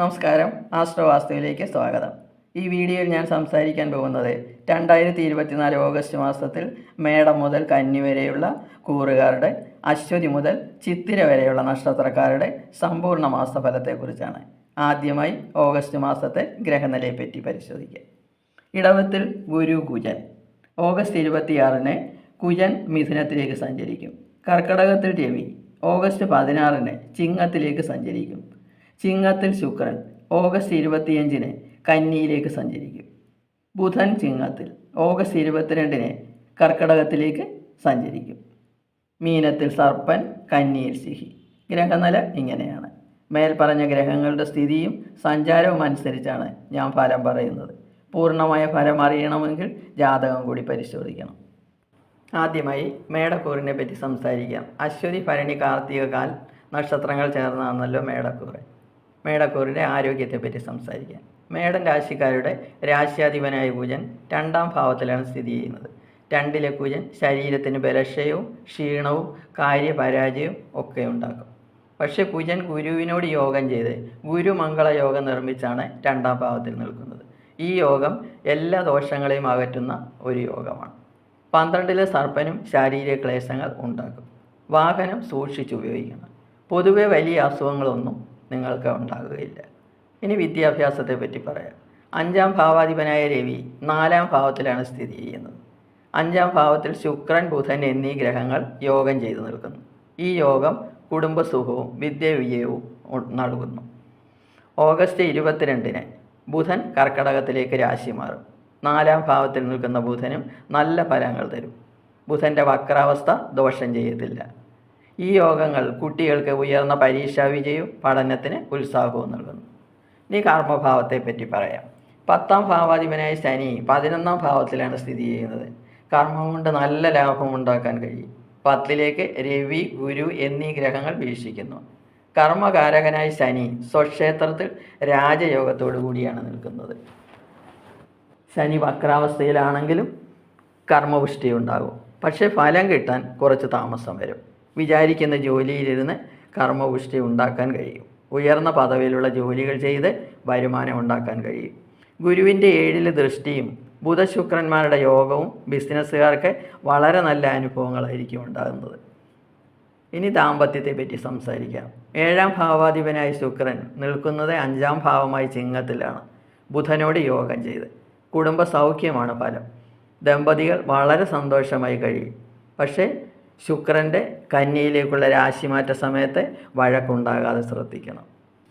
നമസ്കാരം. ആശ്രവാസ്തുവിലേക്ക് സ്വാഗതം. ഈ വീഡിയോയിൽ ഞാൻ സംസാരിക്കാൻ പോകുന്നത് രണ്ടായിരത്തി ഇരുപത്തിനാല് ഓഗസ്റ്റ് മാസത്തിൽ മേടം മുതൽ കന്നി വരെയുള്ള കൂറുകാരുടെ അശ്വതി മുതൽ ചിത്തിര വരെയുള്ള നക്ഷത്രക്കാരുടെ സമ്പൂർണ മാസഫലത്തെക്കുറിച്ചാണ്. ആദ്യമായി ഓഗസ്റ്റ് മാസത്തെ ഗ്രഹനിലയെപ്പറ്റി പരിശോധിക്കാം. ഇടവത്തിൽ ഗുരു കുജൻ. ഓഗസ്റ്റ് ഇരുപത്തിയാറിന് കുജൻ മിഥുനത്തിലേക്ക് സഞ്ചരിക്കും. കർക്കടകത്തിൽ രവി. ഓഗസ്റ്റ് പതിനാറിന് ചിങ്ങത്തിലേക്ക് സഞ്ചരിക്കും. ചിങ്ങത്തിൽ ശുക്രൻ ഓഗസ്റ്റ് ഇരുപത്തിയഞ്ചിന് കന്നിയിലേക്ക് സഞ്ചരിക്കും. ബുധൻ ചിങ്ങത്തിൽ ഓഗസ്റ്റ് ഇരുപത്തിരണ്ടിന് കർക്കടകത്തിലേക്ക് സഞ്ചരിക്കും. മീനത്തിൽ സർപ്പൻ കന്നിയിൽ സിഹി. ഗ്രഹനില ഇങ്ങനെയാണ്. മേൽപ്പറഞ്ഞ ഗ്രഹങ്ങളുടെ സ്ഥിതിയും സഞ്ചാരവും അനുസരിച്ചാണ് ഞാൻ ഫലം പറയുന്നത്. പൂർണമായ ഫലം അറിയണമെങ്കിൽ ജാതകം കൂടി പരിശോധിക്കണം. ആദ്യമായി മേടക്കൂറിനെ പറ്റി സംസാരിക്കാം. അശ്വതി ഭരണി കാർത്തിക കാൽ നക്ഷത്രങ്ങൾ ചേർന്നാണല്ലോ മേടക്കൂറ്. മേടക്കൂറിന്റെ ആരോഗ്യത്തെപ്പറ്റി സംസാരിക്കാം. മേടൻ രാശിക്കാരുടെ രാശ്യാധിപനായ കുജൻ രണ്ടാം ഭാവത്തിലാണ് സ്ഥിതി ചെയ്യുന്നത്. രണ്ടിലെ കുജൻ ശരീരത്തിന് ബലക്ഷയവും ക്ഷീണവും കാര്യപരാജയവും ഒക്കെ ഉണ്ടാക്കും. പക്ഷേ കുജൻ ഗുരുവിനോട് യോഗം ചെയ്ത് ഗുരുമംഗള യോഗം നിർമ്മിച്ചാണ് രണ്ടാം ഭാവത്തിൽ നിൽക്കുന്നത്. ഈ യോഗം എല്ലാ ദോഷങ്ങളെയും അകറ്റുന്ന ഒരു യോഗമാണ്. പന്ത്രണ്ടിലെ സർപ്പനും ശാരീരിക ക്ലേശങ്ങൾ ഉണ്ടാക്കും. വാഹനം സൂക്ഷിച്ചുപയോഗിക്കണം പൊതുവെ വലിയ അസുഖങ്ങളൊന്നും നിങ്ങൾക്ക് ഉണ്ടാകുകയില്ല ഇനി വിദ്യാഭ്യാസത്തെ പറ്റി പറയാം. അഞ്ചാം ഭാവാധിപനായ രവി നാലാം ഭാവത്തിലാണ് സ്ഥിതി ചെയ്യുന്നത്. അഞ്ചാം ഭാവത്തിൽ ശുക്രൻ ബുധൻ എന്നീ ഗ്രഹങ്ങൾ യോഗം ചെയ്തു നിൽക്കുന്നു. ഈ യോഗം കുടുംബസുഖവും വിദ്യാവിജയവും നൽകുന്നു. ഓഗസ്റ്റ് ഇരുപത്തിരണ്ടിന് ബുധൻ കർക്കടകത്തിലേക്ക് രാശി മാറും. നാലാം ഭാവത്തിൽ നിൽക്കുന്ന ബുധനും നല്ല ഫലങ്ങൾ തരും. ബുധന്റെ വക്രാവസ്ഥ ദോഷം ചെയ്യത്തില്ല. ഈ യോഗങ്ങൾ കുട്ടികൾക്ക് ഉയർന്ന പരീക്ഷാ വിജയവും പഠനത്തിന് ഉത്സാഹവും നൽകുന്നു. ഇനി കർമ്മഭാവത്തെ പറ്റി പറയാം. പത്താം ഭാവാധിപനായ ശനി പതിനൊന്നാം ഭാവത്തിലാണ് സ്ഥിതി ചെയ്യുന്നത്. കർമ്മം കൊണ്ട് നല്ല ലാഭം ഉണ്ടാക്കാൻ കഴിയും. പത്തിലേക്ക് രവി ഗുരു എന്നീ ഗ്രഹങ്ങൾ വീക്ഷിക്കുന്നു. കർമ്മകാരകനായ ശനി സ്വക്ഷേത്രത്തിൽ രാജയോഗത്തോടു കൂടിയാണ് നിൽക്കുന്നത്. ശനി വക്രാവസ്ഥയിലാണെങ്കിലും കർമ്മപുഷ്ടി ഉണ്ടാകും. പക്ഷേ ഫലം കിട്ടാൻ കുറച്ച് താമസം വരും. വിചാരിക്കുന്ന ജോലിയിലിരുന്ന് കർമ്മപുഷ്ടി ഉണ്ടാക്കാൻ കഴിയും. ഉയർന്ന പദവിയിലുള്ള ജോലികൾ ചെയ്ത് വരുമാനം ഉണ്ടാക്കാൻ കഴിയും. ഗുരുവിന്റെ ഏഴിൽ ദൃഷ്ടിയും ബുധശുക്രന്മാരുടെ യോഗവും ബിസിനസ്സുകാർക്ക് വളരെ നല്ല അനുഭവങ്ങളായിരിക്കും ഉണ്ടാകുന്നത്. ഇനി ദാമ്പത്യത്തെ പറ്റി സംസാരിക്കാം. ഏഴാം ഭാവാധിപനായ ശുക്രൻ നിൽക്കുന്നത് അഞ്ചാം ഭാവമായി ചിങ്ങത്തിലാണ്. ബുധനോട് യോഗം ചെയ്ത്. കുടുംബ സൗഖ്യമാണ് ഫലം. ദമ്പതികൾ വളരെ സന്തോഷമായി കഴിയും. പക്ഷേ ശുക്രന്റെ കന്നിയിലേക്കുള്ള രാശിമാറ്റ സമയത്ത് വഴക്കുണ്ടാകാതെ ശ്രദ്ധിക്കണം.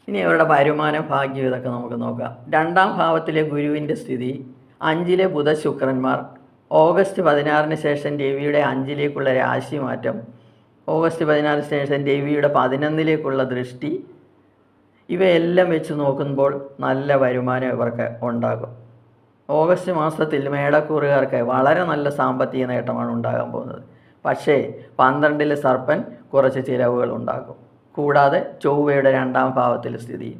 ഇനി അവരുടെ വരുമാന ഭാഗ്യം ഇതൊക്കെ നമുക്ക് നോക്കാം. രണ്ടാം ഭാവത്തിലെ ഗുരുവിന്റെ സ്ഥിതി അഞ്ചിലെ ബുധ ശുക്രന്മാർ ഓഗസ്റ്റ് പതിനാറിന് ശേഷം രവിയുടെ അഞ്ചിലേക്കുള്ള രാശിമാറ്റം. ഓഗസ്റ്റ് പതിനാറിന് ശേഷം രവിയുടെ പതിനൊന്നിലേക്കുള്ള ദൃഷ്ടി. ഇവയെല്ലാം വെച്ച് നോക്കുമ്പോൾ നല്ല വരുമാനം ഇവർക്ക് ഉണ്ടാകും. ഓഗസ്റ്റ് മാസത്തിൽ മേടക്കൂറുകാർക്ക് വളരെ നല്ല സാമ്പത്തിക നേട്ടമാണ് ഉണ്ടാകാൻ പോകുന്നത്. പക്ഷേ പന്ത്രണ്ടിലെ സർപ്പൻ കുറച്ച് ചിലവുകൾ ഉണ്ടാക്കും. കൂടാതെ ചൊവ്വയുടെ രണ്ടാം ഭാവത്തിൽ സ്ഥിതി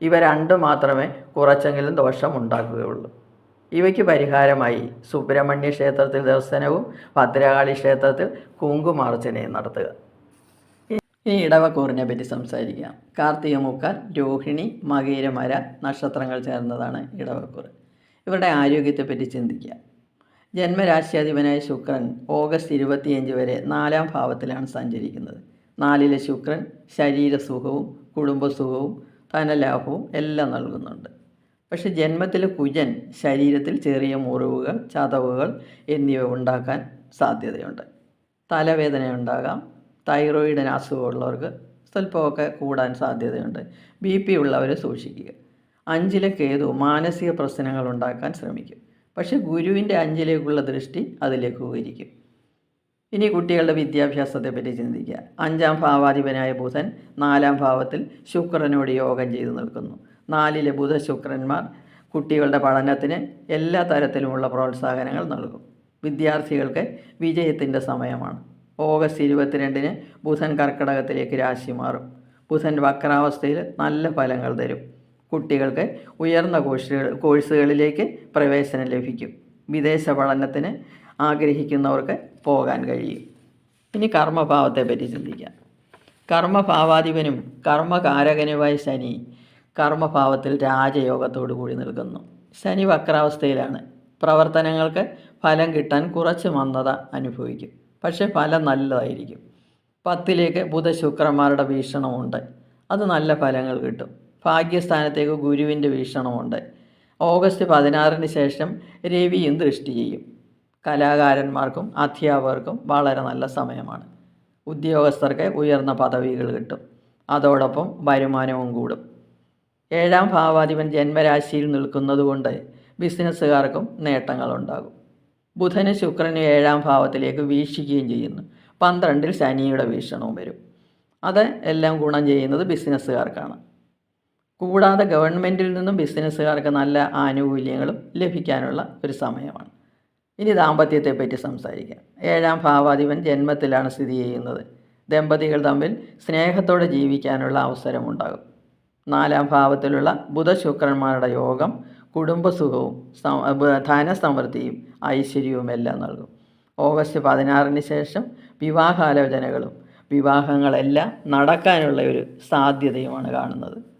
ഇവ രണ്ടും മാത്രമേ കുറച്ചെങ്കിലും ദോഷം ഉണ്ടാക്കുകയുള്ളൂ. ഇവയ്ക്ക് പരിഹാരമായി സുബ്രഹ്മണ്യ ക്ഷേത്രത്തിൽ ദർശനവും ഭദ്രകാളി ക്ഷേത്രത്തിൽ കുങ്കുമാർച്ചനയും നടത്തുക. ഈ ഇടവക്കൂറിനെ പറ്റി സംസാരിക്കാം. കാർത്തിക മുക്കാൽ രോഹിണി മകീരമര നക്ഷത്രങ്ങൾ ചേർന്നതാണ് ഇടവക്കൂർ ഇവരുടെ ആരോഗ്യത്തെപ്പറ്റി ചിന്തിക്കുക ജന്മരാശ്യാധിപനായ ശുക്രൻ ഓഗസ്റ്റ് ഇരുപത്തിയഞ്ച് വരെ നാലാം ഭാവത്തിലാണ് സഞ്ചരിക്കുന്നത്. നാലിലെ ശുക്രൻ ശരീരസുഖവും കുടുംബസുഖവും ധനലാഭവും എല്ലാം നൽകുന്നുണ്ട്. പക്ഷെ ജന്മത്തിലെ കുജൻ ശരീരത്തിൽ ചെറിയ മുറിവുകൾ ചതവുകൾ എന്നിവ ഉണ്ടാക്കാൻ സാധ്യതയുണ്ട്. തലവേദന ഉണ്ടാകാം തൈറോയിഡിന് അസുഖമുള്ളവർക്ക് സ്വല്പമൊക്കെ കൂടാൻ സാധ്യതയുണ്ട്. ബി പി ഉള്ളവരെ സൂക്ഷിക്കുക. അഞ്ചിലെ കേതു മാനസിക പ്രശ്നങ്ങൾ ഉണ്ടാക്കാൻ ശ്രമിക്കും. പക്ഷേ ഗുരുവിന്റെ അഞ്ചിലേക്കുള്ള ദൃഷ്ടി അതിലേക്ക് ലഘൂകരിക്കും ഇനി കുട്ടികളുടെ വിദ്യാഭ്യാസത്തെ പറ്റി ചിന്തിക്കുക. അഞ്ചാം ഭാവാധിപനായ ബുധൻ നാലാം ഭാവത്തിൽ ശുക്രനോട് യോഗം ചെയ്തു നിൽക്കുന്നു. നാലിലെ ബുധ ശുക്രന്മാർ കുട്ടികളുടെ പഠനത്തിന് എല്ലാ തരത്തിലുമുള്ള പ്രോത്സാഹനങ്ങൾ നൽകും. വിദ്യാർത്ഥികൾക്ക് വിജയത്തിന്റെ സമയമാണ്. ഓഗസ്റ്റ് ഇരുപത്തിരണ്ടിന് ബുധൻ കർക്കടകത്തിലേക്ക് രാശി മാറും. ബുധൻ വക്രാവസ്ഥയിൽ നല്ല ഫലങ്ങൾ തരും. കുട്ടികൾക്ക് ഉയർന്ന കോഴ്സുകൾ കോഴ്സുകളിലേക്ക് പ്രവേശനം ലഭിക്കും. വിദേശ പഠനത്തിന് ആഗ്രഹിക്കുന്നവർക്ക് പോകാൻ കഴിയും. ഇനി കർമ്മഭാവത്തെ പറ്റി ചിന്തിക്കാം. കർമ്മഭാവാധിപനും കർമ്മകാരകനുമായ ശനി കർമ്മഭാവത്തിൽ രാജയോഗത്തോടു കൂടി നിൽക്കുന്നു. ശനി വക്രാവസ്ഥയിലാണ്. പ്രവർത്തനങ്ങൾക്ക് ഫലം കിട്ടാൻ കുറച്ച് മന്ദത അനുഭവിക്കും. പക്ഷേ ഫലം നല്ലതായിരിക്കും. പത്തിലേക്ക് ബുധശുക്രന്മാരുടെ വീക്ഷണമുണ്ട്. അത് നല്ല ഫലങ്ങൾ കിട്ടും. ഭാഗ്യസ്ഥാനത്തേക്ക് ഗുരുവിന്റെ വീക്ഷണമുണ്ട്. ഓഗസ്റ്റ് പതിനാറിന് ശേഷം രവിയും ദൃഷ്ടി ചെയ്യും. കലാകാരന്മാർക്കും അധ്യാപകർക്കും വളരെ നല്ല സമയമാണ്. ഉദ്യോഗസ്ഥർക്ക് ഉയർന്ന പദവികൾ കിട്ടും. അതോടൊപ്പം വരുമാനവും കൂടും. ഏഴാം ഭാവാധിപൻ ജന്മരാശിയിൽ നിൽക്കുന്നതുകൊണ്ട് ബിസിനസ്സുകാർക്കും നേട്ടങ്ങളുണ്ടാകും. ബുധന് ശുക്രന് ഏഴാം ഭാവത്തിലേക്ക് വീക്ഷിക്കുകയും ചെയ്യുന്നു. പന്ത്രണ്ടിൽ ശനിയുടെ വീക്ഷണവും വരും. അത് എല്ലാം ഗുണം ചെയ്യുന്നത് ബിസിനസ്സുകാർക്കാണ്. കൂടാതെ ഗവൺമെന്റിൽ നിന്നും ബിസിനസ്സുകാർക്ക് നല്ല ആനുകൂല്യങ്ങളും ലഭിക്കാനുള്ള ഒരു സമയമാണ്. ഇനി ദാമ്പത്യത്തെപ്പറ്റി സംസാരിക്കാം. ഏഴാം ഭാവാധിപൻ ജന്മത്തിലാണ് സ്ഥിതി ചെയ്യുന്നത്. ദമ്പതികൾ തമ്മിൽ സ്നേഹത്തോടെ ജീവിക്കാനുള്ള അവസരമുണ്ടാകും. നാലാം ഭാവത്തിലുള്ള ബുധശുക്രന്മാരുടെ യോഗം കുടുംബസുഖവും ധനസമൃദ്ധിയും ഐശ്വര്യവും എല്ലാം നൽകും. ഓഗസ്റ്റ് പതിനാറിന് ശേഷം വിവാഹാലോചനകളും വിവാഹങ്ങളെല്ലാം നടക്കാനുള്ള ഒരു സാധ്യതയുമാണ് കാണുന്നത്.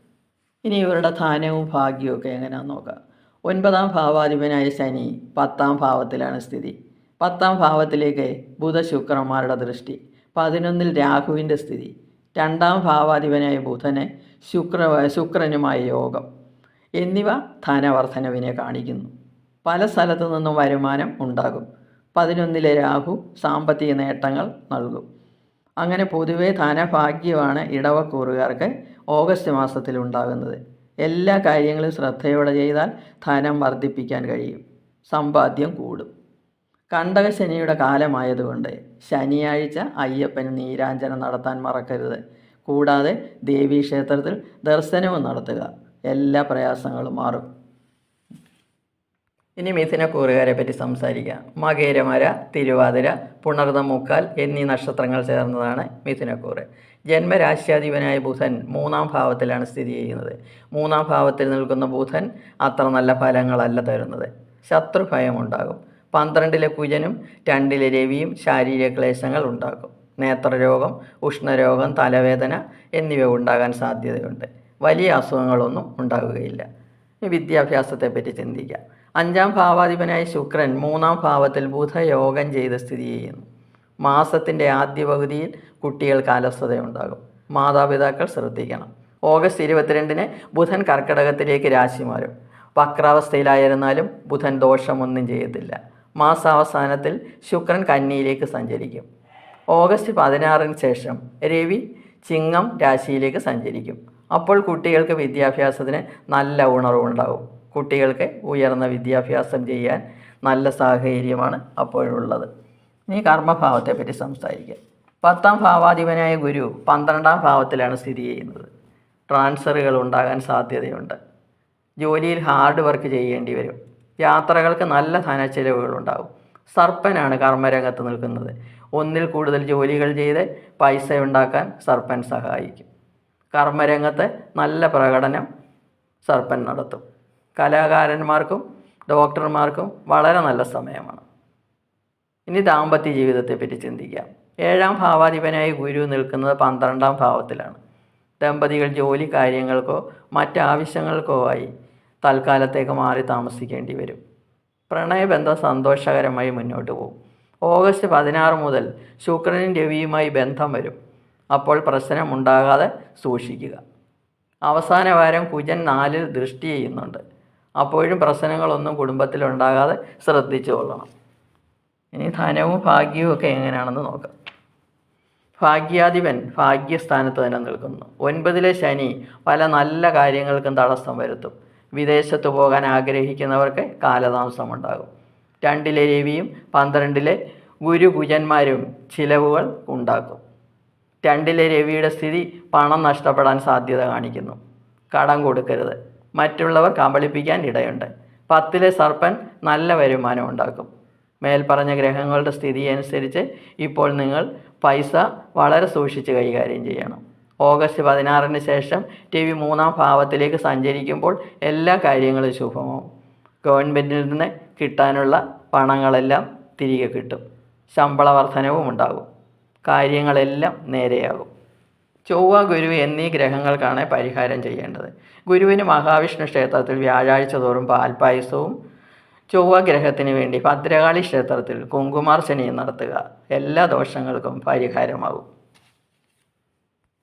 ഇനി ഇവരുടെ ധാന്യവും ഭാഗ്യവും ഒക്കെ എങ്ങനെയാണെന്ന് നോക്കാം. ഒൻപതാം ഭാവാധിപനായ ശനി പത്താം ഭാവത്തിലാണ് സ്ഥിതി. പത്താം ഭാവത്തിലേക്ക് ബുധശുക്രന്മാരുടെ ദൃഷ്ടി. പതിനൊന്നിൽ രാഹുവിന്റെ സ്ഥിതി. രണ്ടാം ഭാവാധിപനായ ബുധന് ശുക്ര ശുക്രനുമായ യോഗം എന്നിവ ധനവർദ്ധനവിനെ കാണിക്കുന്നു. പല സ്ഥലത്തു നിന്നും വരുമാനം ഉണ്ടാകും. പതിനൊന്നിലെ രാഹു സാമ്പത്തിക നേട്ടങ്ങൾ നൽകും. അങ്ങനെ പൊതുവേ ധനഭാഗ്യമാണ് ഇടവക്കൂറുകാർക്ക് ഓഗസ്റ്റ് മാസത്തിൽ ഉണ്ടാകുന്നത്. എല്ലാ കാര്യങ്ങളും ശ്രദ്ധയോടെ ചെയ്താൽ ധനം വർദ്ധിപ്പിക്കാൻ കഴിയും. സമ്പാദ്യം കൂടും. കണ്ടകശനിയുടെ കാലമായതുകൊണ്ട് ശനിയാഴ്ച അയ്യപ്പന് നീരാഞ്ജനം നടത്താൻ മറക്കരുത്. കൂടാതെ ദേവീക്ഷേത്രത്തിൽ ദർശനവും നടത്തുക. എല്ലാ പ്രയാസങ്ങളും മാറും. ഇനി മിഥുനക്കൂറുകാരെ പറ്റി സംസാരിക്കാം. മകേരമര തിരുവാതിര പുണർന്ന മുക്കാൽ എന്നീ നക്ഷത്രങ്ങൾ ചേർന്നതാണ് മിഥുനക്കൂറ്. ജന്മരാശ്യാധിപനായ ബുധൻ മൂന്നാം ഭാവത്തിലാണ് സ്ഥിതി ചെയ്യുന്നത്. മൂന്നാം ഭാവത്തിൽ നിൽക്കുന്ന ബുധൻ അത്ര നല്ല ഫലങ്ങളല്ല തരുന്നത്. ശത്രുഭയം ഉണ്ടാകും പന്ത്രണ്ടിലെ കുജനും രണ്ടിലെ രവിയും ശാരീരിക ക്ലേശങ്ങൾ ഉണ്ടാക്കും. നേത്രരോഗം ഉഷ്ണരോഗം തലവേദന എന്നിവ ഉണ്ടാകാൻ സാധ്യതയുണ്ട്. വലിയ അസുഖങ്ങളൊന്നും ഉണ്ടാകുകയില്ല. വിദ്യാഭ്യാസത്തെപ്പറ്റി ചിന്തിക്കാം. അഞ്ചാം ഭാവാധിപനായ ശുക്രൻ മൂന്നാം ഭാവത്തിൽ ബുധയോഗം ചെയ്ത് സ്ഥിതി ചെയ്യുന്നു. മാസത്തിന്റെ ആദ്യ പകുതിയിൽ കുട്ടികൾക്ക് അലസതയുണ്ടാകും. മാതാപിതാക്കൾ ശ്രദ്ധിക്കണം. ഓഗസ്റ്റ് ഇരുപത്തിരണ്ടിന് ബുധൻ കർക്കിടകത്തിലേക്ക് രാശി മാറും. വക്രാവസ്ഥയിലായിരുന്നാലും ബുധൻ ദോഷമൊന്നും ചെയ്യത്തില്ല. മാസാവസാനത്തിൽ ശുക്രൻ കന്നിയിലേക്ക് സഞ്ചരിക്കും. ഓഗസ്റ്റ് പതിനാറിന് ശേഷം രവി ചിങ്ങം രാശിയിലേക്ക് സഞ്ചരിക്കും. അപ്പോൾ കുട്ടികൾക്ക് വിദ്യാഭ്യാസത്തിന് നല്ല ഉണർവുണ്ടാകും. കുട്ടികൾക്ക് ഉയർന്ന വിദ്യാഭ്യാസം ചെയ്യാൻ നല്ല സാഹചര്യമാണ് അപ്പോഴുള്ളത്. ഇനി കർമ്മഭാവത്തെപ്പറ്റി സംസാരിക്കാം. പത്താം ഭാവാധിപനായ ഗുരു പന്ത്രണ്ടാം ഭാവത്തിലാണ് സ്ഥിതി ചെയ്യുന്നത്. ട്രാൻസ്ഫറുകൾ ഉണ്ടാകാൻ സാധ്യതയുണ്ട്. ജോലിയിൽ ഹാർഡ് വർക്ക് ചെയ്യേണ്ടി വരും. യാത്രകൾക്ക് നല്ല ധനച്ചെലവുകളുണ്ടാകും. സർപ്പനാണ് കർമ്മരംഗത്ത് നിൽക്കുന്നത്. ഒന്നിൽ കൂടുതൽ ജോലികൾ ചെയ്ത് പൈസ ഉണ്ടാക്കാൻ സർപ്പൻ സഹായിക്കും. കർമ്മരംഗത്ത് നല്ല പ്രകടനം സർപ്പൻ നടത്തും. കലാകാരന്മാർക്കും ഡോക്ടർമാർക്കും വളരെ നല്ല സമയമാണ്. ഇനി ദാമ്പത്യ ജീവിതത്തെപ്പറ്റി ചിന്തിക്കാം. ഏഴാം ഭാവാധിപനായി ഗുരു നിൽക്കുന്നത് പന്ത്രണ്ടാം ഭാവത്തിലാണ്. ദമ്പതികൾ ജോലി കാര്യങ്ങൾക്കോ മറ്റാവശ്യങ്ങൾക്കോ ആയി തൽക്കാലത്തേക്ക് മാറി താമസിക്കേണ്ടി വരും. പ്രണയബന്ധം സന്തോഷകരമായി മുന്നോട്ട് പോകും. ഓഗസ്റ്റ് പതിനാറ് മുതൽ ശുക്രനും രവിയുമായി ബന്ധം വരും. അപ്പോൾ പ്രശ്നമുണ്ടാകാതെ സൂക്ഷിക്കുക. അവസാന വാരം കുജൻ നാലിൽ ദൃഷ്ടി ചെയ്യുന്നുണ്ട്. അപ്പോഴും പ്രശ്നങ്ങളൊന്നും കുടുംബത്തിലുണ്ടാകാതെ ശ്രദ്ധിച്ചു കൊള്ളണം. ഇനി ധനവും ഭാഗ്യവും ഒക്കെ എങ്ങനെയാണെന്ന് നോക്കാം. ഭാഗ്യാധിപൻ ഭാഗ്യസ്ഥാനത്ത് തന്നെ നിൽക്കുന്നു. ഒൻപതിലെ ശനി പല നല്ല കാര്യങ്ങൾക്കും തടസ്സം വരുത്തും. വിദേശത്ത് പോകാൻ ആഗ്രഹിക്കുന്നവർക്ക് കാലതാമസം കാലതാമസമുണ്ടാകും രണ്ടിലെ രവിയും പന്ത്രണ്ടിലെ ഗുരു കുജന്മാരും ചിലവുകൾ ഉണ്ടാക്കും. രണ്ടിലെ രവിയുടെ സ്ഥിതി പണം നഷ്ടപ്പെടാൻ സാധ്യത കാണിക്കുന്നു. കടം കൊടുക്കരുത്. മറ്റുള്ളവർ കബളിപ്പിക്കാൻ ഇടയുണ്ട്. പത്തിലെ സർപ്പൻ നല്ല വരുമാനം ഉണ്ടാക്കും. മേൽപ്പറഞ്ഞ ഗ്രഹങ്ങളുടെ സ്ഥിതി അനുസരിച്ച് ഇപ്പോൾ നിങ്ങൾ പൈസ വളരെ സൂക്ഷിച്ച് കൈകാര്യം ചെയ്യണം. ഓഗസ്റ്റ് പതിനാറിന് ശേഷം ടി വി മൂന്നാം ഭാവത്തിലേക്ക് സഞ്ചരിക്കുമ്പോൾ എല്ലാ കാര്യങ്ങളും ശുഭമാവും. ഗവൺമെന്റിൽ നിന്ന് കിട്ടാനുള്ള പണങ്ങളെല്ലാം തിരികെ കിട്ടും. ശമ്പള വർധനവും ഉണ്ടാകും. കാര്യങ്ങളെല്ലാം നേരെയാകും. ചൊവ്വ ഗുരു എന്നീ ഗ്രഹങ്ങൾക്കാണ് പരിഹാരം ചെയ്യേണ്ടത്. ഗുരുവിന് മഹാവിഷ്ണു ക്ഷേത്രത്തിൽ വ്യാഴാഴ്ച തോറും പാൽപ്പായസവും ചൊവ്വ ഗ്രഹത്തിന് വേണ്ടി ഭദ്രകാളി ക്ഷേത്രത്തിൽ കുങ്കുമാർച്ചനയും നടത്തുക. എല്ലാ ദോഷങ്ങൾക്കും പരിഹാരമാകും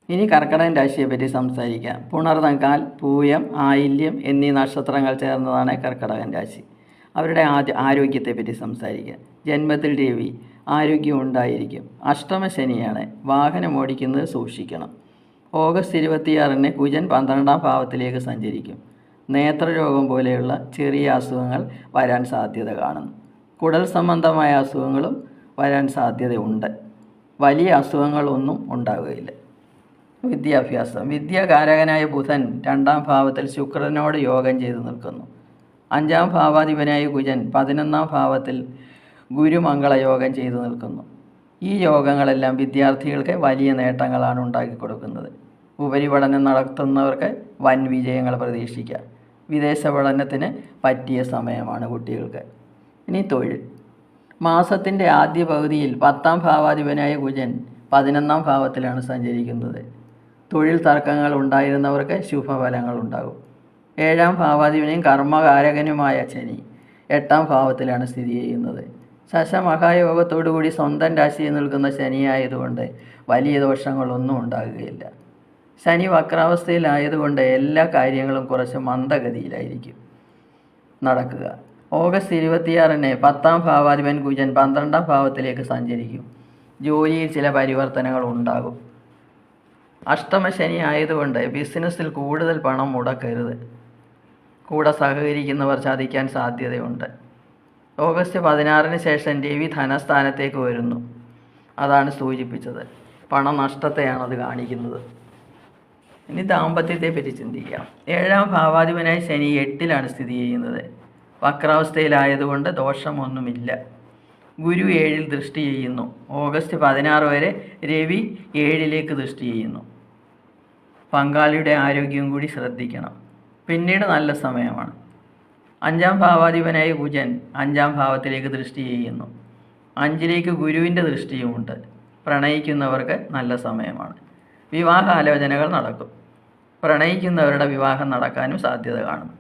ഇനി കർക്കിടകൻ രാശിയെ പറ്റി സംസാരിക്കാം. പുണർനക്കാൽ പൂയം ആയില്യം എന്നീ നക്ഷത്രങ്ങൾ ചേർന്നതാണ് കർക്കിടകൻ രാശി. അവരുടെ ആദ്യ ആരോഗ്യത്തെപ്പറ്റി സംസാരിക്കാം. ജന്മത്തിൽ രവി ആരോഗ്യം ഉണ്ടായിരിക്കും. അഷ്ടമ ശനിയാണ്. വാഹനം ഓടിക്കുന്നത് സൂക്ഷിക്കണം. ഓഗസ്റ്റ് ഇരുപത്തിയാറിന് കുജൻ പന്ത്രണ്ടാം ഭാവത്തിലേക്ക് സഞ്ചരിക്കും. നേത്രരോഗം പോലെയുള്ള ചെറിയ അസുഖങ്ങൾ വരാൻ സാധ്യത കാണുന്നു. കുടൽ സംബന്ധമായ അസുഖങ്ങളും വരാൻ സാധ്യതയുണ്ട്. വലിയ അസുഖങ്ങളൊന്നും ഉണ്ടാവുകയില്ല. വിദ്യാഭ്യാസം. വിദ്യാകാരകനായ ബുധൻ രണ്ടാം ഭാവത്തിൽ ശുക്രനോട് യോഗം ചെയ്തു നിൽക്കുന്നു. അഞ്ചാം ഭാവാധിപനായ കുജൻ പതിനൊന്നാം ഭാവത്തിൽ ഗുരുമംഗള യോഗം ചെയ്തു നിൽക്കുന്നു. ഈ യോഗങ്ങളെല്ലാം വിദ്യാർത്ഥികൾക്ക് വലിയ നേട്ടങ്ങളാണ് ഉണ്ടാക്കി കൊടുക്കുന്നത്. ഉപരിപഠനം നടത്തുന്നവർക്ക് വൻ വിജയങ്ങൾ പ്രതീക്ഷിക്കാം. വിദേശ പഠനത്തിന് പറ്റിയ സമയമാണ് കുട്ടികൾക്ക്. ഇനി തൊഴിൽ. മാസത്തിന്റെ ആദ്യ പകുതിയിൽ പത്താം ഭാവാധിപനായ കുജൻ പതിനൊന്നാം ഭാവത്തിലാണ് സഞ്ചരിക്കുന്നത്. തൊഴിൽ തർക്കങ്ങൾ ഉണ്ടായിരുന്നവർക്ക് ശുഭഫലങ്ങൾ ഉണ്ടാകും. ഏഴാം ഭാവാധിപനെയും കർമ്മകാരകനുമായ ശനി എട്ടാം ഭാവത്തിലാണ് സ്ഥിതി ചെയ്യുന്നത്. ശശമഹായോഗത്തോടുകൂടി സ്വന്തം രാശിയിൽ നിൽക്കുന്ന ശനിയായതുകൊണ്ട് വലിയ ദോഷങ്ങളൊന്നും ഉണ്ടാകുകയില്ല. ശനി വക്രാവസ്ഥയിലായതുകൊണ്ട് എല്ലാ കാര്യങ്ങളും കുറച്ച് മന്ദഗതിയിലായിരിക്കും. നടക്കുക. ഓഗസ്റ്റ് ഇരുപത്തിയാറിന് പത്താം ഭാവാധിപൻ കുജൻ പന്ത്രണ്ടാം ഭാവത്തിലേക്ക് സഞ്ചരിക്കും. ജോലിയിൽ ചില പരിവർത്തനങ്ങൾ ഉണ്ടാകും. അഷ്ടമശനി ആയതുകൊണ്ട് ബിസിനസ്സിൽ കൂടുതൽ പണം മുടക്കരുത്. കൂടെ സഹകരിക്കുന്നവർ ചതിക്കാൻ സാധ്യതയുണ്ട്. ഓഗസ്റ്റ് പതിനാറിന് ശേഷം രവി ധനസ്ഥാനത്തേക്ക് വരുന്നു. അതാണ് സൂചിപ്പിച്ചത്. പണനഷ്ടത്തെയാണത് കാണിക്കുന്നത്. ഇനി ദാമ്പത്യത്തെ പറ്റി ചിന്തിക്കാം. ഏഴാം ഭാവാധിപനായ ശനി എട്ടിലാണ് സ്ഥിതി ചെയ്യുന്നത്. വക്രാവസ്ഥയിലായതുകൊണ്ട് ദോഷമൊന്നുമില്ല. ഗുരു ഏഴിൽ ദൃഷ്ടി ചെയ്യുന്നു. ഓഗസ്റ്റ് പതിനാറ് വരെ രവി ഏഴിലേക്ക് ദൃഷ്ടി ചെയ്യുന്നു. പങ്കാളിയുടെ ആരോഗ്യം കൂടി ശ്രദ്ധിക്കണം. പിന്നീട് നല്ല സമയമാണ്. അഞ്ചാം ഭാവാധിപനായ കുജൻ അഞ്ചാം ഭാവത്തിലേക്ക് ദൃഷ്ടി ചെയ്യുന്നു. അഞ്ചിലേക്ക് ഗുരുവിന്റെ ദൃഷ്ടിയുമുണ്ട്. പ്രണയിക്കുന്നവർക്ക് നല്ല സമയമാണ്. വിവാഹ ആലോചനകൾ നടക്കും. പ്രണയിക്കുന്നവരുടെ വിവാഹം നടക്കാനും സാധ്യത കാണും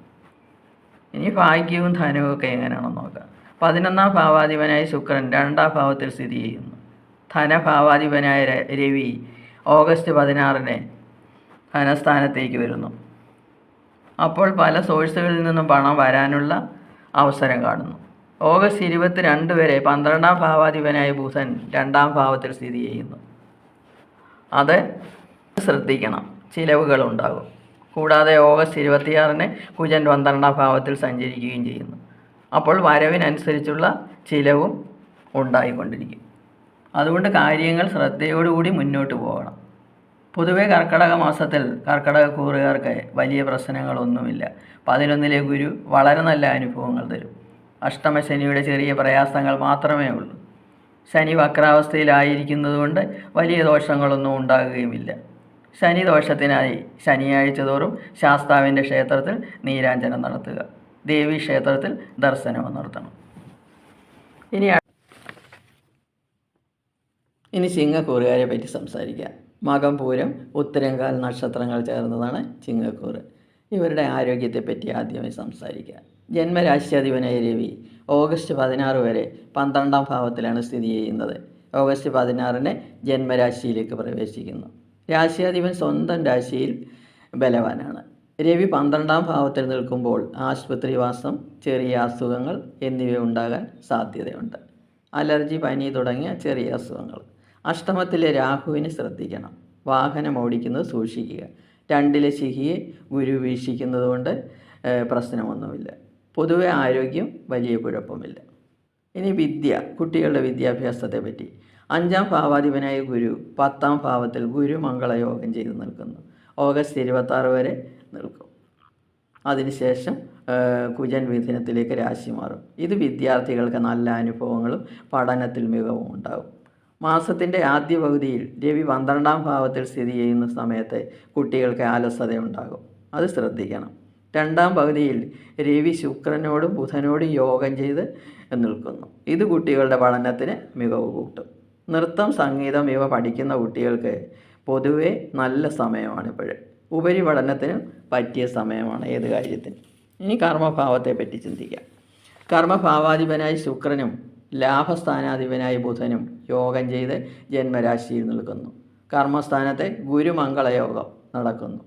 ഇനി ഭാഗ്യവും ധനവും ഒക്കെ എങ്ങനെയാണെന്ന് നോക്കാം. പതിനൊന്നാം ഭാവാധിപനായ ശുക്രൻ രണ്ടാം ഭാവത്തിൽ സ്ഥിതി ചെയ്യുന്നു. ധനഭാവാധിപനായ രവി ഓഗസ്റ്റ് പതിനാറിന് ധനസ്ഥാനത്തേക്ക് വരുന്നു. അപ്പോൾ പല സോഴ്സുകളിൽ നിന്നും പണം വരാനുള്ള അവസരം കാണുന്നു. ഓഗസ്റ്റ് ഇരുപത്തിരണ്ട് വരെ പന്ത്രണ്ടാം ഭാവാധിപനായ ബുധൻ രണ്ടാം ഭാവത്തിൽ സ്ഥിതി ചെയ്യുന്നു. അത് ശ്രദ്ധിക്കണം. ചിലവുകൾ ഉണ്ടാകും കൂടാതെ ഓഗസ്റ്റ് ഇരുപത്തിയാറിന് കുജൻ പന്ത്രണ്ടാം ഭാവത്തിൽ സഞ്ചരിക്കുകയും ചെയ്യുന്നു. അപ്പോൾ വരവിനനുസരിച്ചുള്ള ചിലവും ഉണ്ടായിക്കൊണ്ടിരിക്കും. അതുകൊണ്ട് കാര്യങ്ങൾ ശ്രദ്ധയോടുകൂടി മുന്നോട്ട് പോകണം. പൊതുവേ കർക്കടക മാസത്തിൽ കർക്കടക കൂറുകാർക്ക് വലിയ പ്രശ്നങ്ങളൊന്നുമില്ല. പതിനൊന്നിലെ ഗുരു വളരെ നല്ല അനുഭവങ്ങൾ തരും. അഷ്ടമശനിയുടെ ചെറിയ പ്രയാസങ്ങൾ മാത്രമേ ഉള്ളൂ. ശനി വക്രാവസ്ഥയിലായിരിക്കുന്നതുകൊണ്ട് വലിയ ദോഷങ്ങളൊന്നും ഉണ്ടാകുകയുമില്ല. ശനി ദോഷത്തിനായി ശനിയാഴ്ച തോറും ശാസ്താവിന്റെ ക്ഷേത്രത്തിൽ നീരാഞ്ജനം നടത്തുക. ദേവി ക്ഷേത്രത്തിൽ ദർശനവും നടത്തണം. ഇനി ഇനി ചിങ്ങക്കൂറുകാരെ പറ്റി സംസാരിക്കാം. മകം പൂരം ഉത്തരങ്കാൽ നക്ഷത്രങ്ങൾ ചേർന്നതാണ് ചിങ്ങക്കൂറ്. ഇവരുടെ ആരോഗ്യത്തെപ്പറ്റി ആദ്യമായി സംസാരിക്കാം. ജന്മരാശ്യാധിപനായ രവി ഓഗസ്റ്റ് പതിനാറ് വരെ പന്ത്രണ്ടാം ഭാവത്തിലാണ് സ്ഥിതി ചെയ്യുന്നത്. ഓഗസ്റ്റ് പതിനാറിന് ജന്മരാശിയിലേക്ക് പ്രവേശിക്കുന്നു. രാശിയാധിപൻ സ്വന്തം രാശിയിൽ ബലവാനാണ്. രവി പന്ത്രണ്ടാം ഭാവത്തിൽ നിൽക്കുമ്പോൾ ആശുപത്രിവാസം ചെറിയ അസുഖങ്ങൾ എന്നിവ ഉണ്ടാകാൻ സാധ്യതയുണ്ട്. അലർജി പനി തുടങ്ങിയ ചെറിയ അസുഖങ്ങൾ. അഷ്ടമത്തിലെ രാഹുവിനെ ശ്രദ്ധിക്കണം. വാഹനം ഓടിക്കുന്നത് സൂക്ഷിക്കുക. രണ്ടിലെ ശിഹിയെ ഗുരു വീക്ഷിക്കുന്നത് കൊണ്ട് പ്രശ്നമൊന്നുമില്ല. പൊതുവെ ആരോഗ്യം വലിയ കുഴപ്പമില്ല. ഇനി വിദ്യ കുട്ടികളുടെ വിദ്യാഭ്യാസത്തെ പറ്റി അഞ്ചാം ഭാവാധിപനായ ഗുരു പത്താം ഭാവത്തിൽ ഗുരുമംഗള മംഗളയോഗം ചെയ്തു നിൽക്കുന്നു. ഓഗസ്റ്റ് ഇരുപത്താറ് വരെ നിൽക്കും. അതിനുശേഷം കുജൻ വിധിനത്തിലേക്ക് രാശി മാറും. ഇത് വിദ്യാർത്ഥികൾക്ക് നല്ല അനുഭവങ്ങളും പഠനത്തിൽ മികവും ഉണ്ടാകും. മാസത്തിന്റെ ആദ്യ പകുതിയിൽ രവി പന്ത്രണ്ടാം ഭാവത്തിൽ സ്ഥിതി ചെയ്യുന്ന സമയത്ത് കുട്ടികൾക്ക് അലസത ഉണ്ടാകും അത് ശ്രദ്ധിക്കണം. രണ്ടാം പകുതിയിൽ രവി ശുക്രനോടും ബുധനോടും യോഗം ചെയ്ത് നിൽക്കുന്നു. ഇത് കുട്ടികളുടെ പഠനത്തിന് മികവ് കൂട്ടും. നൃത്തം സംഗീതം ഇവ പഠിക്കുന്ന കുട്ടികൾക്ക് പൊതുവെ നല്ല സമയമാണ് ഇപ്പോൾ ഉപരിപഠനത്തിന് പറ്റിയ സമയമാണ് ഏത് കാര്യത്തിന്. ഇനി കർമ്മഭാവത്തെ പറ്റി ചിന്തിക്കാം. കർമ്മഭാവാധിപനായി ശുക്രനും ലാഭസ്ഥാനാധിപനായി ബുധനും യോഗം ചെയ്ത് ജന്മരാശിയിൽ നിൽക്കുന്നു. കർമ്മസ്ഥാനത്തെ ഗുരുമംഗളയോഗം നടക്കുന്നു.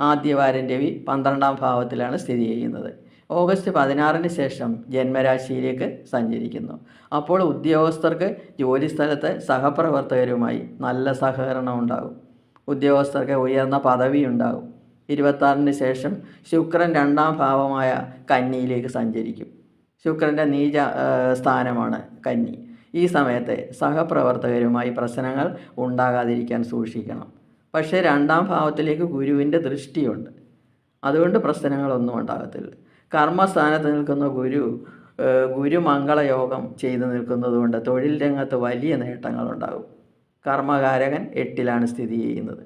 ആദ്യവാരൻ രവി പന്ത്രണ്ടാം ഭാവത്തിലാണ് സ്ഥിതി ചെയ്യുന്നത്. ഓഗസ്റ്റ് പതിനാറിന് ശേഷം ജന്മരാശിയിലേക്ക് സഞ്ചരിക്കുന്നു. അപ്പോൾ ഉദ്യോഗസ്ഥർക്ക് ജോലിസ്ഥലത്തെ സഹപ്രവർത്തകരുമായി നല്ല സഹകരണം ഉണ്ടാകും. ഉദ്യോഗസ്ഥർക്ക് ഉയർന്ന പദവി ഉണ്ടാകും. ഇരുപത്താറിന് ശേഷം ശുക്രൻ രണ്ടാം ഭാവമായ കന്നിയിലേക്ക് സഞ്ചരിക്കും. ശുക്രന്റെ നീച സ്ഥാനമാണ് കന്നി. ഈ സമയത്തെ സഹപ്രവർത്തകരുമായി പ്രശ്നങ്ങൾ ഉണ്ടാകാതിരിക്കാൻ സൂക്ഷിക്കണം. പക്ഷേ രണ്ടാം ഭാവത്തിലേക്ക് ഗുരുവിന്റെ ദൃഷ്ടിയുണ്ട്. അതുകൊണ്ട് പ്രശ്നങ്ങളൊന്നും ഉണ്ടാകത്തില്ല. കർമ്മസ്ഥാനത്ത് നിൽക്കുന്ന ഗുരു ഗുരുമംഗളയോഗം ചെയ്തു നിൽക്കുന്നതുകൊണ്ട് തൊഴിൽ രംഗത്ത് വലിയ നേട്ടങ്ങളുണ്ടാകും. കർമ്മകാരകൻ എട്ടിലാണ് സ്ഥിതി ചെയ്യുന്നത്.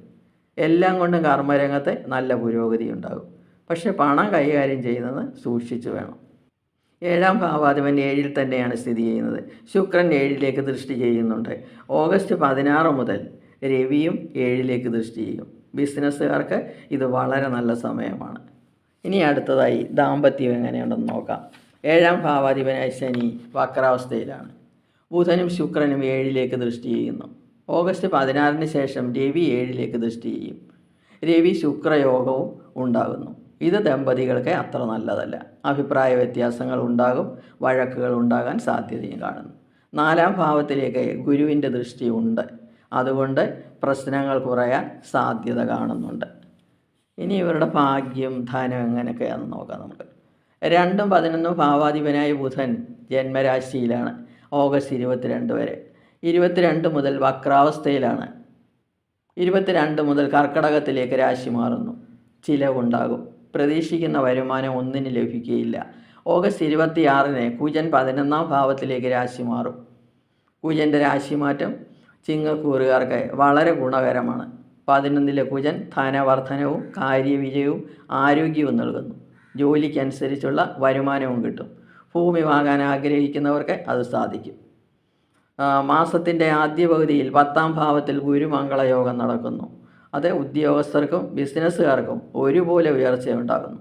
എല്ലാം കൊണ്ടും കർമ്മരംഗത്ത് നല്ല പുരോഗതി ഉണ്ടാകും. പക്ഷെ പണം കൈകാര്യം ചെയ്യുന്നത് സൂക്ഷിച്ചു വേണം. ഏഴാം ഭാവാധിപൻ ഏഴിൽ തന്നെയാണ് സ്ഥിതി ചെയ്യുന്നത്. ശുക്രൻ ഏഴിലേക്ക് ദൃഷ്ടി ചെയ്യുന്നുണ്ട്. ഓഗസ്റ്റ് പതിനാറ് മുതൽ രവിയും ഏഴിലേക്ക് ദൃഷ്ടി ചെയ്യും. ബിസിനസ്സുകാർക്ക് ഇത് വളരെ നല്ല സമയമാണ്. ഇനി അടുത്തതായി ദാമ്പത്യം എങ്ങനെയുണ്ടെന്ന് നോക്കാം. ഏഴാം ഭാവാധിപനായ ശനി വക്രാവസ്ഥയിലാണ്. ബുധനും ശുക്രനും ഏഴിലേക്ക് ദൃഷ്ടി ചെയ്യുന്നു. ഓഗസ്റ്റ് പതിനാറിന് ശേഷം രവി ഏഴിലേക്ക് ദൃഷ്ടി ചെയ്യും. രവി ശുക്രയോഗവും ഉണ്ടാകുന്നു. ഇത് ദമ്പതികൾക്ക് അത്ര നല്ലതല്ല. അഭിപ്രായ വ്യത്യാസങ്ങൾ ഉണ്ടാകും വഴക്കുകൾ ഉണ്ടാകാൻ സാധ്യതയും കാണുന്നു. നാലാം ഭാവത്തിലേക്ക് ഗുരുവിന്റെ ദൃഷ്ടി ഉണ്ട്. അതുകൊണ്ട് പ്രശ്നങ്ങൾ കുറയാൻ സാധ്യത കാണുന്നുണ്ട്. ഇനി ഇവരുടെ ഭാഗ്യം ധനം എങ്ങനെയൊക്കെയാണെന്ന് നോക്കാം നമുക്ക്. രണ്ടും പതിനൊന്നും ഭാവാധിപനായ ബുധൻ ജന്മരാശിയിലാണ് ഓഗസ്റ്റ് ഇരുപത്തിരണ്ട് വരെ. ഇരുപത്തിരണ്ട് മുതൽ വക്രാവസ്ഥയിലാണ്. ഇരുപത്തിരണ്ട് മുതൽ കർക്കടകത്തിലേക്ക് രാശി മാറുന്നു. ചിലവുണ്ടാകും. പ്രതീക്ഷിക്കുന്ന വരുമാനം ഒന്നിന് ലഭിക്കുകയില്ല. ഓഗസ്റ്റ് ഇരുപത്തിയാറിന് കുജൻ പതിനൊന്നാം ഭാവത്തിലേക്ക് രാശി മാറും. കുജന്റെ രാശിമാറ്റം ചിങ്ങക്കൂറുകാർക്ക് വളരെ ഗുണകരമാണ്. പതിനൊന്നിലെ കുജൻ ധനവർദ്ധനവും കാര്യവിജയവും ആരോഗ്യവും നൽകുന്നു. ജോലിക്കനുസരിച്ചുള്ള വരുമാനവും കിട്ടും. ഭൂമി വാങ്ങാൻ ആഗ്രഹിക്കുന്നവർക്ക് അത് സാധിക്കും. മാസത്തിന്റെ ആദ്യ പകുതിയിൽ പത്താം ഭാവത്തിൽ ഗുരുമംഗളയോഗം നടക്കുന്നു. അത് ഉദ്യോഗസ്ഥർക്കും ബിസിനസ്സുകാർക്കും ഒരുപോലെ ഉയർച്ചയുണ്ടാകുന്നു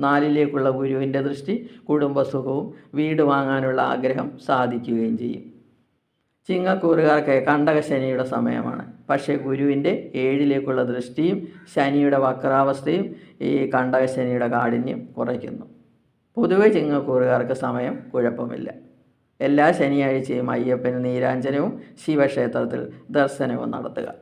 നാലിലേക്കുള്ള ഗുരുവിന്റെ ദൃഷ്ടി കുടുംബസുഖവും വീട് വാങ്ങാനുള്ള ആഗ്രഹം സാധിക്കുകയും ചെയ്യും. ചിങ്ങക്കൂറുകാർക്ക് കണ്ടക ശനിയുടെ സമയമാണ്. പക്ഷേ ഗുരുവിന്റെ ഏഴിലേക്കുള്ള ദൃഷ്ടിയും ശനിയുടെ വക്രാവസ്ഥയും ഈ കണ്ടക ശനിയുടെ കാഠിന്യം കുറയ്ക്കുന്നു. പൊതുവെ ചിങ്ങക്കൂറുകാർക്ക് സമയം കുഴപ്പമില്ല. എല്ലാ ശനിയാഴ്ചയും അയ്യപ്പന് നീരാഞ്ജനവും ശിവക്ഷേത്രത്തിൽ ദർശനവും നടത്തുക.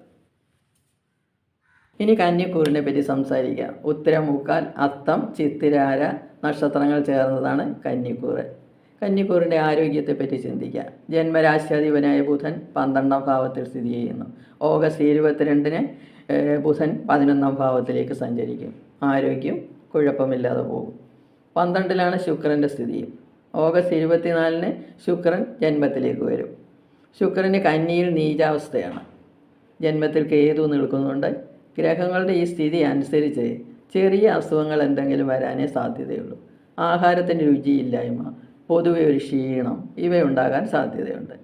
ഇനി കന്നിക്കൂറിനെ പറ്റി സംസാരിക്കാം. ഉത്തരമുക്കാൽ അത്തം ചിത്തിരാര നക്ഷത്രങ്ങൾ ചേർന്നതാണ് കന്നിക്കൂറ് കന്നിക്കൂറിന്റെ ആരോഗ്യത്തെപ്പറ്റി ചിന്തിക്കാം. ജന്മരാശ്യാധിപനായ ബുധൻ പന്ത്രണ്ടാം ഭാവത്തിൽ സ്ഥിതി ചെയ്യുന്നു. ഓഗസ്റ്റ് ഇരുപത്തിരണ്ടിന് ബുധൻ പതിനൊന്നാം ഭാവത്തിലേക്ക് സഞ്ചരിക്കും. ആരോഗ്യം കുഴപ്പമില്ലാതെ പോകും. പന്ത്രണ്ടിലാണ് ശുക്രന്റെ സ്ഥിതി. ഓഗസ്റ്റ് ഇരുപത്തിനാലിന് ശുക്രൻ ജന്മത്തിലേക്ക് വരും. ശുക്രന് കന്നിയിൽ നീചാവസ്ഥയാണ്. ജന്മത്തിൽ കേതു നിൽക്കുന്നുണ്ട്. ഗ്രഹങ്ങളുടെ ഈ സ്ഥിതി അനുസരിച്ച് ചെറിയ അസുഖങ്ങൾ എന്തെങ്കിലും വരാനേ സാധ്യതയുള്ളൂ. ആഹാരത്തിന്റെ രുചിയില്ലായ്മ പൊതുവെ ഒരു ക്ഷീണം ഇവയുണ്ടാകാൻ സാധ്യതയുണ്ട്.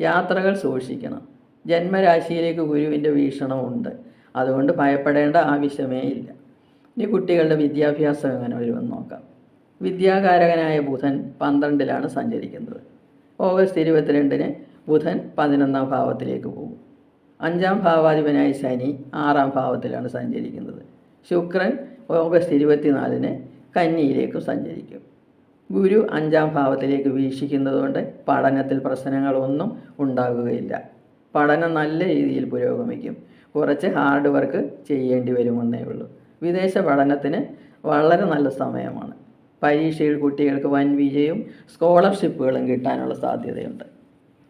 യാത്രകൾ സൂക്ഷിക്കണം. ജന്മരാശിയിലേക്ക് ഗുരുവിന്റെ വീക്ഷണമുണ്ട്. അതുകൊണ്ട് ഭയപ്പെടേണ്ട ആവശ്യമേ ഇല്ല. ഇനി കുട്ടികളുടെ വിദ്യാഭ്യാസം എങ്ങനെ വരുമെന്ന് നോക്കാം. വിദ്യാകാരകനായ ബുധൻ പന്ത്രണ്ടിലാണ് സഞ്ചരിക്കുന്നത്. ഓഗസ്റ്റ് ഇരുപത്തിരണ്ടിന് ബുധൻ പതിനൊന്നാം ഭാവത്തിലേക്ക് പോകും. അഞ്ചാം ഭാവാധിപനായ ശനി ആറാം ഭാവത്തിലാണ് സഞ്ചരിക്കുന്നത്. ശുക്രൻ ഓഗസ്റ്റ് ഇരുപത്തിനാലിന് കന്നിയിലേക്കും സഞ്ചരിക്കും. ഗുരു അഞ്ചാം ഭാവത്തിലേക്ക് വീക്ഷിക്കുന്നതുകൊണ്ട് പഠനത്തിൽ പ്രശ്നങ്ങളൊന്നും ഉണ്ടാകുകയില്ല. പഠനം നല്ല രീതിയിൽ പുരോഗമിക്കും. കുറച്ച് ഹാർഡ് വർക്ക് ചെയ്യേണ്ടി വരുമെന്നേ ഉള്ളൂ. വിദേശ പഠനത്തിന് വളരെ നല്ല സമയമാണ്. പരീക്ഷയിൽ കുട്ടികൾക്ക് വൻ വിജയവും സ്കോളർഷിപ്പുകളും കിട്ടാനുള്ള സാധ്യതയുണ്ട്.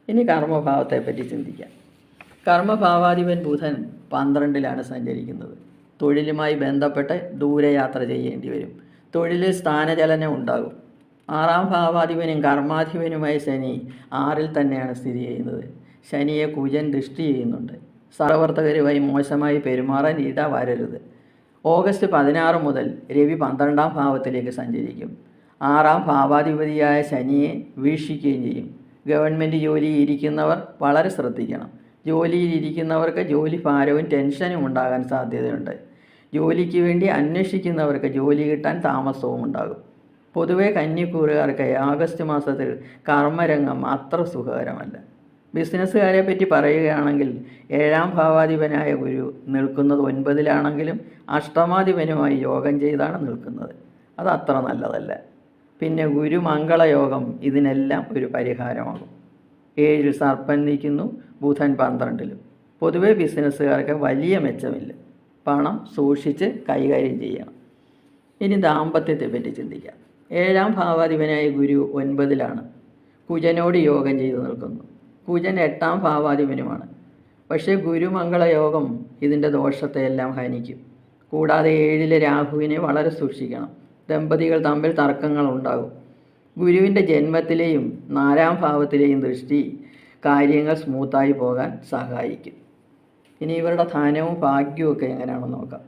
ഇനി കർമ്മഭാവത്തെപ്പറ്റി ചിന്തിക്കാം. കർമ്മഭാവാധിപൻ ബുധൻ പന്ത്രണ്ടിലാണ് സഞ്ചരിക്കുന്നത്. തൊഴിലുമായി ബന്ധപ്പെട്ട് ദൂരയാത്ര ചെയ്യേണ്ടി വരും. തൊഴിലിൽ സ്ഥാനചലനം ഉണ്ടാകും. ആറാം ഭാവാധിപനും കർമാധിപനുമായ ശനി ആറിൽ തന്നെയാണ് സ്ഥിതി ചെയ്യുന്നത്. ശനിയെ കുജൻ ദൃഷ്ടി ചെയ്യുന്നുണ്ട്. സഹവർത്തകരുമായി മോശമായി പെരുമാറാൻ ഇട വരരുത്. ഓഗസ്റ്റ് പതിനാറ് മുതൽ രവി പന്ത്രണ്ടാം ഭാവത്തിലേക്ക് സഞ്ചരിക്കും. ആറാം ഭാവാധിപതിയായ ശനിയെ വീക്ഷിക്കുകയും ചെയ്യും. ഗവൺമെന്റ് ജോലിയിൽ ഇരിക്കുന്നവർ വളരെ ശ്രദ്ധിക്കണം. ജോലിയിൽ ഇരിക്കുന്നവർക്ക് ജോലി ഭാരവും ടെൻഷനും ഉണ്ടാകാൻ സാധ്യതയുണ്ട്. ജോലിക്ക് വേണ്ടി അന്വേഷിക്കുന്നവർക്ക് ജോലി കിട്ടാൻ താമസവും ഉണ്ടാകും. പൊതുവെ കന്നിക്കൂറുകാർക്ക് ആഗസ്റ്റ് മാസത്തിൽ കർമ്മരംഗം അത്ര സുഖകരമല്ല. ബിസിനസ്സുകാരെ പറ്റി പറയുകയാണെങ്കിൽ ഏഴാം ഭാവാധിപനായ ഗുരു നിൽക്കുന്നത് ഒൻപതിലാണെങ്കിലും അഷ്ടമാധിപനുമായി യോഗം ചെയ്താണ് നിൽക്കുന്നത്. അത് അത്ര നല്ലതല്ല. പിന്നെ ഗുരു മംഗളയോഗം ഇതിനെല്ലാം ഒരു പരിഹാരമാകും. ഏഴിൽ സർപ്പൻ നിൽക്കുന്നു ബുധൻ പന്ത്രണ്ടിലും. പൊതുവെ ബിസിനസ്സുകാർക്ക് വലിയ മെച്ചമില്ല. പണം സൂക്ഷിച്ച് കൈകാര്യം ചെയ്യണം. ഇനി ദാമ്പത്യത്തെ പറ്റി ചിന്തിക്കാം. ഏഴാം ഭാവാധിപനായ ഗുരു ഒൻപതിലാണ്. കുജനോട് യോഗം ചെയ്തു നിൽക്കുന്നു. കുജൻ എട്ടാം ഭാവാധിപനുമാണ്. പക്ഷേ ഗുരുമംഗള യോഗം ഇതിന്റെ ദോഷത്തെയെല്ലാം ഹനിക്കും. കൂടാതെ ഏഴിലെ രാഹുവിനെ വളരെ സൂക്ഷിക്കണം. ദമ്പതികൾ തമ്മിൽ തർക്കങ്ങൾ ഉണ്ടാകും. ഗുരുവിന്റെ ജന്മത്തിലെയും നാലാം ഭാവത്തിലെയും ദൃഷ്ടി കാര്യങ്ങൾ സ്മൂത്തായി പോകാൻ സഹായിക്കും. ഇനി ഇവരുടെ ധനവും ഭാഗ്യവും ഒക്കെ എങ്ങനെയാണെന്ന് നോക്കാം.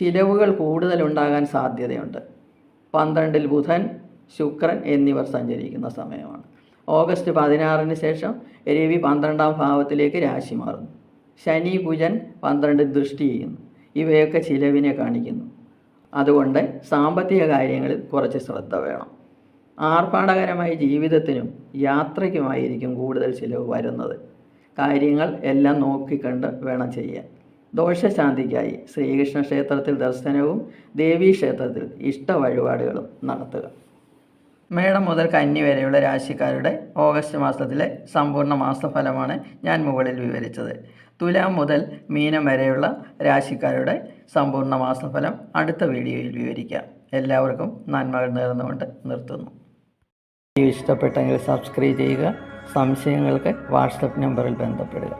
ചിലവുകൾ കൂടുതലുണ്ടാകാൻ സാധ്യതയുണ്ട്. പന്ത്രണ്ടിൽ ബുധൻ ശുക്രൻ എന്നിവർ സഞ്ചരിക്കുന്ന സമയമാണ്. ഓഗസ്റ്റ് പതിനാറിന് ശേഷം രവി പന്ത്രണ്ടാം ഭാവത്തിലേക്ക് രാശി മാറുന്നു. ശനി കുജൻ പന്ത്രണ്ടിൽ ദൃഷ്ടി ചെയ്യുന്നു. ഇവയൊക്കെ ചിലവിനെ കാണിക്കുന്നു. അതുകൊണ്ട് സാമ്പത്തിക കാര്യങ്ങളിൽ കുറച്ച് ശ്രദ്ധ വേണം. ആർഭാടകരമായ ജീവിതത്തിനും യാത്രയ്ക്കുമായിരിക്കും കൂടുതൽ ചിലവ് വരുന്നത്. കാര്യങ്ങൾ എല്ലാം നോക്കിക്കണ്ട് വേണം ചെയ്യാൻ. ദോഷശാന്തിക്കായി ശ്രീകൃഷ്ണ ക്ഷേത്രത്തിൽ ദർശനവും ദേവീ ക്ഷേത്രത്തിൽ ഇഷ്ട വഴിപാടുകളും നടത്തുക. മേടം മുതൽ കന്നി വരെയുള്ള രാശിക്കാരുടെ ഓഗസ്റ്റ് മാസത്തിലെ സമ്പൂർണ മാസഫലമാണ് ഞാൻ മുകളിൽ വിവരിച്ചത്. തുലാം മുതൽ മീനം വരെയുള്ള രാശിക്കാരുടെ സമ്പൂർണ മാസഫലം അടുത്ത വീഡിയോയിൽ വിവരിക്കാം. എല്ലാവർക്കും നന്മകൾ നേർന്നുകൊണ്ട് നിർത്തുന്നു. വീഡിയോ ഇഷ്ടപ്പെട്ടെങ്കിൽ സബ്സ്ക്രൈബ് ചെയ്യുക സംശയങ്ങൾക്ക് വാട്സപ്പ് നമ്പറിൽ ബന്ധപ്പെടുക.